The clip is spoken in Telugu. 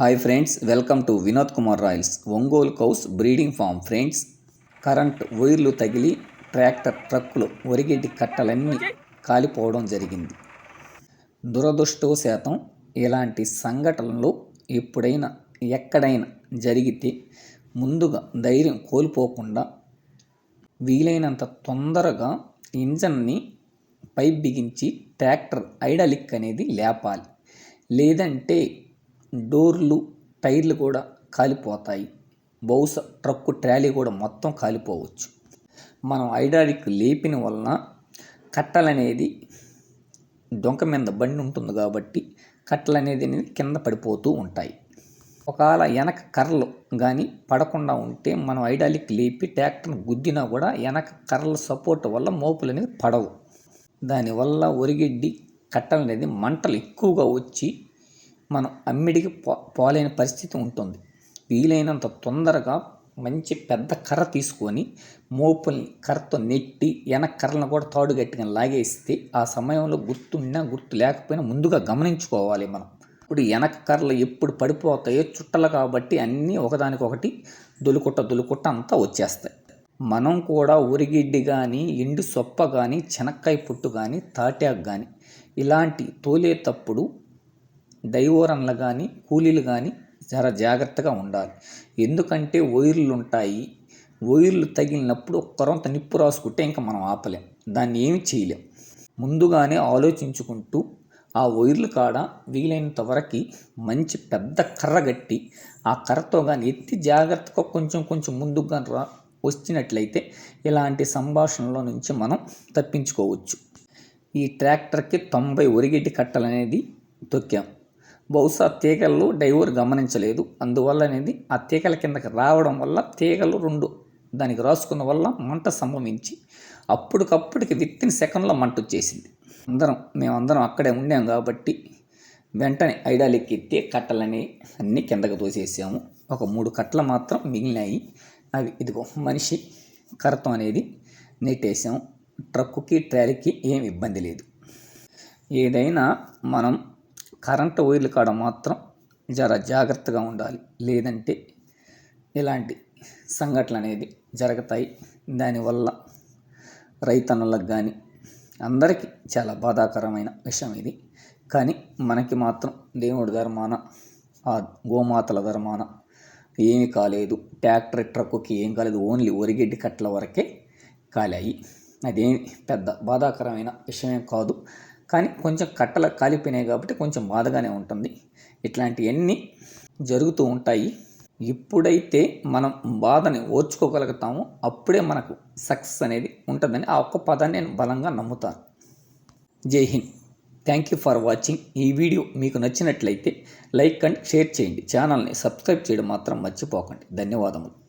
Hi friends welcome to Vinod Kumar royals Ongole cows breeding farm friends current వైర్లు తగిలి ట్రాక్టర్ ట్రక్కులు ఒరిగేటి కట్టలన్నీ కాలిపోవడం జరిగింది. దురదృష్టవశాతం ఇలాంటి సంఘటనలు ఎప్పుడైనా ఎక్కడైనా జరిగితే ముందుగా ధైర్యం కోల్పోకుండా వీలైనంత తొందరగా ఇంజన్ని పైప్ బిగించి ట్రాక్టర్ ఐడలిక్ అనేది లేపాలి. లేదంటే డోర్లు టైర్లు కూడా కాలిపోతాయి. బహుశా ట్రక్కు ట్రాలీ కూడా మొత్తం కాలిపోవచ్చు. మనం ఐడాలిక్ లేపిన వలన కట్టలనేది డొంక మీద బండి ఉంటుంది కాబట్టి కట్టలు అనేది అనేది కింద పడిపోతూ ఉంటాయి. ఒకవేళ వెనక కర్రలు కానీ పడకుండా ఉంటే మనం ఐడాలిక్ లేపి ట్రాక్టర్ని గుద్దినా కూడా వెనక కర్రల సపోర్ట్ వల్ల మోపులు అనేది పడవు. దానివల్ల ఒరిగిడ్డి కట్టలు అనేది మంటలు ఎక్కువగా వచ్చి మనం అమ్మిడికి పో పోలేని పరిస్థితి ఉంటుంది. వీలైనంత తొందరగా మంచి పెద్ద కర్ర తీసుకొని మోపుల్ని కర్రతో నెట్టి వెనక కర్రలను కూడా తాడు గట్టిగా లాగేస్తే ఆ సమయంలో గుర్తున్నా గుర్తు లేకపోయినా ముందుగా గమనించుకోవాలి మనం. ఇప్పుడు వెనక కర్రలు ఎప్పుడు పడిపోతాయో చుట్టలు కాబట్టి అన్నీ ఒకదానికొకటి దొలుకుట్ట దొలుకుట్ట అంతా వచ్చేస్తాయి. మనం కూడా ఉరిగిడ్డి కానీ ఎండు సొప్ప కానీ చెనక్కాయ పుట్టు కానీ తాటాకు కానీ ఇలాంటి తోలేటప్పుడు డైవోరన్లు కానీ కూలీలు కానీ చాలా జాగ్రత్తగా ఉండాలి. ఎందుకంటే వైర్లు ఉంటాయి. వైర్లు తగిలినప్పుడు ఒక్కరంత నిప్పు రాసుకుంటే ఇంకా మనం ఆపలేం. దాన్ని ఏమి చేయలేం. ముందుగానే ఆలోచించుకుంటూ ఆ వైర్లు కాడ వీలైనంత వరకు మంచి పెద్ద కర్ర గట్టి ఆ కర్రతో కానీ ఎత్తి జాగ్రత్తగా కొంచెం కొంచెం ముందుగా రా వచ్చినట్లయితే ఇలాంటి సంభాషణలో నుంచి మనం తప్పించుకోవచ్చు. ఈ ట్రాక్టర్కి తొంభై ఒరిగెట్టి కట్టలనేది తొక్కాం. బహుశా తీగలు డైవర్ గమనించలేదు. అందువల్ల అనేది ఆ తీగల కిందకి రావడం వల్ల తీగలు రెండు దానికి రాసుకున్న వల్ల మంట సంభవించి అప్పటికప్పటికి విత్తిన సెకండ్లో మంట వచ్చేసింది. అందరం మేమందరం అక్కడే ఉండాం కాబట్టి వెంటనే ఐడాలిక్ ఎత్తి కట్టలని అన్నీ కిందకు తోసేసాము. ఒక మూడు కట్టలు మాత్రం మిగిలినాయి. అవి ఇదిగో మనిషి కరతం అనేది నెట్టేసాం. ట్రక్కుకి ట్రాలీకి ఏం ఇబ్బంది లేదు. ఏదైనా మనం కరెంటు వైర్లు కాడ మాత్రం జర జాగ్రత్తగా ఉండాలి. లేదంటే ఇలాంటి సంఘటనలు అనేది జరుగుతాయి. దానివల్ల రైతన్నులకు కానీ అందరికీ చాలా బాధాకరమైన విషయం ఇది. కానీ మనకి మాత్రం దేవుడి ధర్మాన ఆ గోమాతల ధర్మాన ఏమి కాలేదు. ట్రాక్టర్ ట్రక్కుకి ఏం కాలేదు. ఓన్లీ ఒరిగెడ్డి కట్టల వరకే కాలాయి. అదేమి పెద్ద బాధాకరమైన విషయం కాదు. కానీ కొంచెం కట్టలు కాలిపోయినాయి కాబట్టి కొంచెం బాధగానే ఉంటుంది. ఇట్లాంటివన్నీ జరుగుతూ ఉంటాయి. ఎప్పుడైతే మనం బాధని ఓర్చుకోగలుగుతామో. అప్పుడే మనకు సక్సెస్ అనేది ఉంటుందని ఆ ఒక్క పదాన్ని నేను బలంగా నమ్ముతాను. Jai Hind. Thank you for watching. ఈ వీడియో మీకు నచ్చినట్లయితే లైక్ అండ్ షేర్ చేయండి. ఛానల్ని సబ్స్క్రైబ్ చేయడం మాత్రం మర్చిపోకండి. ధన్యవాదములు.